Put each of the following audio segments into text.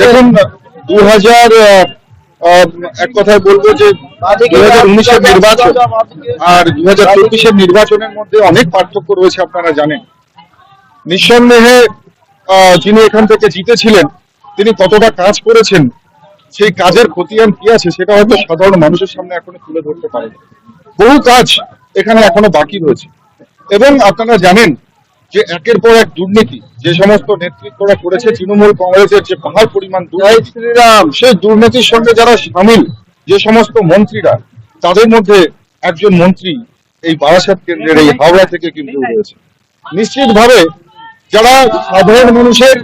দেখুন দু হাজার এক কথায় বলব যে নির্বাচন আর দু হাজার নির্বাচনের মধ্যে অনেক পার্থক্য রয়েছে আপনারা জানেন। নিঃসন্দেহে যিনি এখান থেকে জিতেছিলেন, তিনি কতটা কাজ করেছেন, সেই কাজের খতিয়ান কি আছে, সেটা হয়তো সাধারণ মানুষের সামনে এখনও তুলে ধরতে পারে বহু কাজ এখানে এখনও বাকি রয়েছে। এবং আপনারা জানেন যে একের পর এক দুর্নীতি যে সমস্ত নেতৃত্বরা করেছে তৃণমূল কংগ্রেসের যে পাহাড় পরিমাণ শ্রীরাম। সেই দুর্নীতির সঙ্গে যারা সামিল যে সমস্ত মন্ত্রীরা তাদের মধ্যে একজন মন্ত্রী এই বারাসাত কেন্দ্রের এই হাওড়া থেকে কিন্তু রয়েছে। নিশ্চিতভাবে যারা সাধারণ মানুষের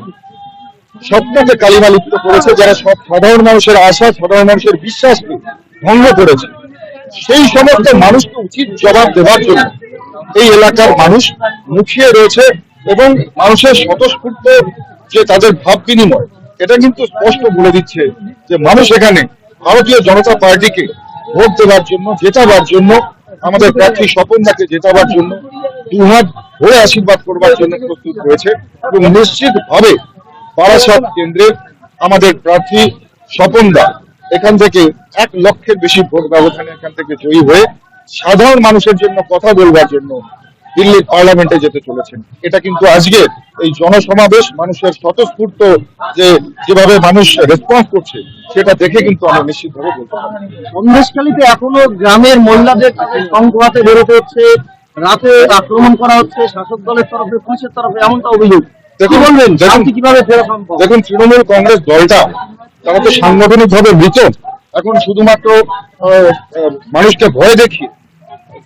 স্বপ্নকে কালিমা লিপ্ত করেছে যারা সব সাধারণ মানুষের আশা সাধারণ মানুষের বিশ্বাসকে ভঙ্গ করেছে সেই সমস্ত মানুষকে উচিত জবাব দেওয়ার জন্য এই এলাকার মানুষ মুখিয়ে রয়েছে এবং মানুষের স্বতঃস্ফূর্ত যে তাদের ভাব বিনিময়, এটা কিন্তু স্পষ্ট বলে দিচ্ছে যে মানুষ এখানে ভারতীয় জনতা পার্টিকে ভোট দেওয়ার জন্য, জেতাবার জন্য, আমাদের প্রার্থী স্বপনদাকে জেতাবার জন্য, দুহাত ভরে আশীর্বাদ করবার জন্য প্রস্তুত হয়েছে এবং নিশ্চিতভাবে বারাসাত কেন্দ্রে আমাদের প্রার্থী স্বপনদা এখান থেকে এক লক্ষের বেশি ভোট ব্যবধানে এখান থেকে জয়ী হয়ে সাধারণ মানুষের জন্য কথা বলবার জন্য দিল্লির পার্লামেন্টে যেতে চলেছেন। এটা কিন্তু আজকে এই জনসমাবেশ মানুষের স্বতঃস্ফূর্ত যে যেভাবে মানুষ রেসপন্স করছে সেটা দেখে কিন্তু আমরা নিশ্চিতভাবে বলতে পারি সন্দেশখালীতে এখনও গ্রামের মহিলাদের সংঘাতে বেরোতে হচ্ছে রাতে আক্রমণ করা হচ্ছে শাসক দলের তরফে পুলিশের তরফে এমনটা অভিযোগ। দেখুন- বলবেন? দেখুন- শান্তি কীভাবে ফেরা সম্ভব? দেখুন তৃণমূল কংগ্রেস দলটা তারা তো সাংগঠনিক ভাবে মৃত এখন শুধুমাত্র মানুষকে ভয় দেখিয়ে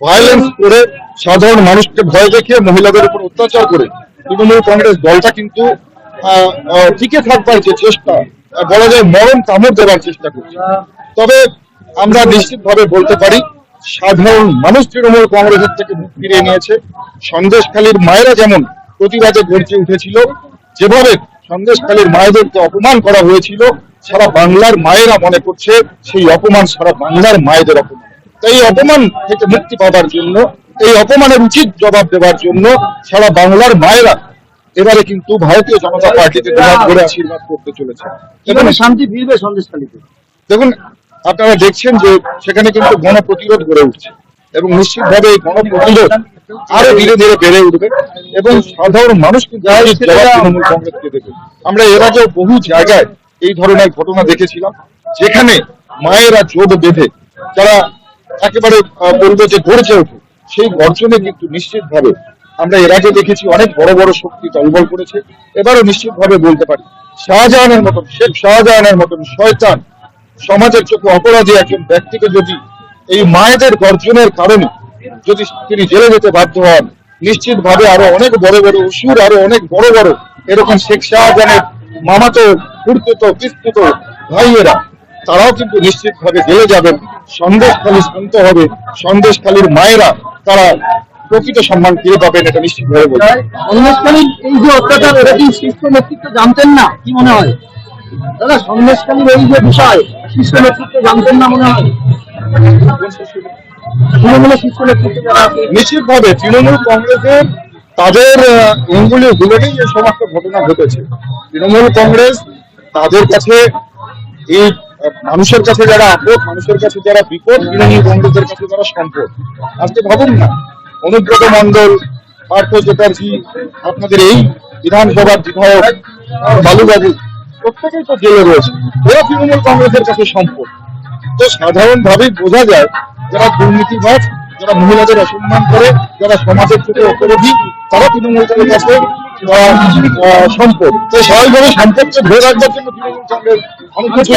ভায়োলেন্স করে সাধারণ মানুষকে ভয় দেখিয়ে মহিলাদের উপর অত্যাচার করে তৃণমূল কংগ্রেস দলটা কিন্তু টিকে থাকবার যে চেষ্টা বলা যায় মরণ কামড় দেওয়ার চেষ্টা করছে। তবে আমরা নিশ্চিতভাবে বলতে পারি, সাধারণ মানুষ তৃণমূল কংগ্রেসের থেকে মুখ ফিরিয়ে নিয়েছে। সন্দেশখালীর মায়েরা যেমন প্রতিবাদে গর্জে উঠেছিল, যেভাবে সন্দেশখালীর মায়েদেরকে অপমান করা হয়েছিল, সারা বাংলার মায়েরা মনে করছে সেই অপমান সারা বাংলার মায়েদের অপমান। তাই অপমান থেকে মুক্তি পাওয়ার জন্য এই অপমানের উচিত জবাব দেওয়ার জন্য সারা বাংলার মায়েরা এবারে কিন্তু ভারতীয় জনতা পার্টিকে দুহাত করে আশীর্বাদ করতে চলেছে। কীভাবে শান্তি ফিরবে সন্দেশখালীতে দেখুন আপনারা দেখছেন যে সেখানে কিন্তু গণপ্রতিরোধ গড়ে উঠছে এবং নিশ্চিতভাবে এই গণপ্রতিরোধ আরও ধীরে ধীরে বেড়ে উঠবে এবং সাধারণ মানুষ কিন্তু তৃণমূল কংগ্রেসকে দেবে। আমরা এর আগেও বহু জায়গায় এই ধরনের ঘটনা দেখেছিলাম যেখানে মায়েরা জোট বেঁধে যারা একেবারে বলব যে গড়ছে ওঠে সেই গর্জনে কিন্তু নিশ্চিতভাবে আমরা এর আগে দেখেছি অনেক বড় বড় শক্তি দলবল করেছে। এবারও নিশ্চিতভাবে বলতে পারি, শাহজাহানের মতন শেখ শাহজাহানের মতন শয়তান সমাজের চোখে অপরাধী একজন ব্যক্তিকে যদি এই মায়েদের গর্জনের কারণে যদি তিনি জেলে যেতে বাধ্য হন, নিশ্চিতভাবে আরও অনেক বড় বড় অসুর আরও অনেক বড় বড় এরকম শেখ শাহজাহানের মামাতো ফুর্তুতো কিস্তুত ভাইয়েরা, তারাও কিন্তু নিশ্চিতভাবে জেলে যাবেন। সন্দেশখালী শান্ত হবে, সন্দেশখালীর মায়েরা তারা প্রকৃত সম্মান ফিরে পাবেন এটা নিশ্চিতভাবে বলতে পারি। এই যে অত্যাচার এটা কি শীর্ষ নেতৃত্ব জানতেন না কি মনে হয় দাদা সন্দেশখালীর এই যে বিষয় শীর্ষ নেতৃত্ব জানতেন না মনে হয় তৃণমূলের শীর্ষ নেতৃত্ব যারা আছে নিশ্চিতভাবে তৃণমূল কংগ্রেসের তাদের অঙ্গুলি হুলেনেই এই সমস্ত ঘটনা ঘটেছে তৃণমূল কংগ্রেস তাদের কাছে এই মানুষের কাছে যারা আপদ মানুষের কাছে যারা বিপদ তৃণমূল কংগ্রেসের কাছে যারা সম্পদ আজকে ভাবুন না অনুব্রত মন্ডল পার্থ চ্যাটার্জি আপনাদের এই বিধানসভার বিধায়ক বালুবাবু প্রত্যেকেই তো জেলে রয়েছে। এরা তৃণমূল কংগ্রেসের কাছে সম্পদ। তো সাধারণভাবেই বোঝা যায় যারা দুর্নীতিবাজ যারা মহিলাদের অসম্মান করে যারা সমাজের থেকে অপরাধী তারা আহ, আহ, সম্পদ। তো স্বাভাবিকভাবে সম্পদকে ধরে রাখবার জন্য তৃণমূল কংগ্রেস অনেক কিছু